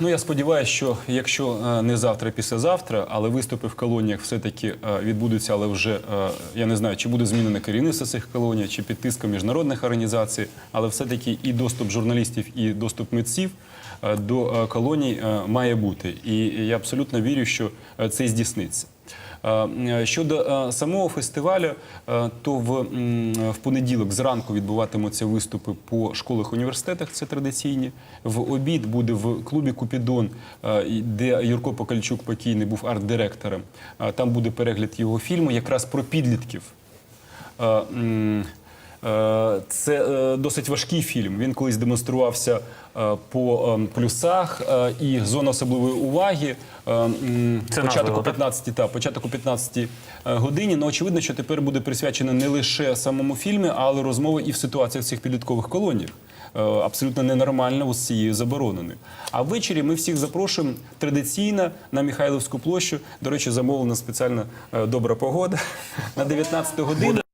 Ну, я сподіваюся, що якщо е, не завтра, післязавтра, але виступи в колоніях все-таки е, відбудуться, але вже е, я не знаю, чи буде змінене керівництво цих колоній, чи під тиском міжнародних організацій, але все-таки і доступ журналістів, і доступ митців до колоній має бути. І я абсолютно вірю, що це здійсниться. Е, Щодо е, самого фестивалю, е, то в, в понеділок зранку відбуватимуться виступи по школах університетах. Це традиційні. В обід буде в клубі Купідон, е, де Юрко Покальчук покійний був арт-директором. Е, Там буде перегляд його фільму якраз про підлітків. Е, Це е, досить важкий фільм. Він колись демонструвався е, по ем, плюсах і зона особливої уваги. Це Початок о 15 та початок о 15 годині. Ну очевидно, що тепер буде присвячено не лише самому фільмі, але розмова і в ситуаціях цих підліткових колоніях. Абсолютно ненормально з цією забороненою. А ввечері ми всіх запрошуємо традиційно на Михайловську площу. До речі, замовлена спеціальна е, добра погода на 19 годину.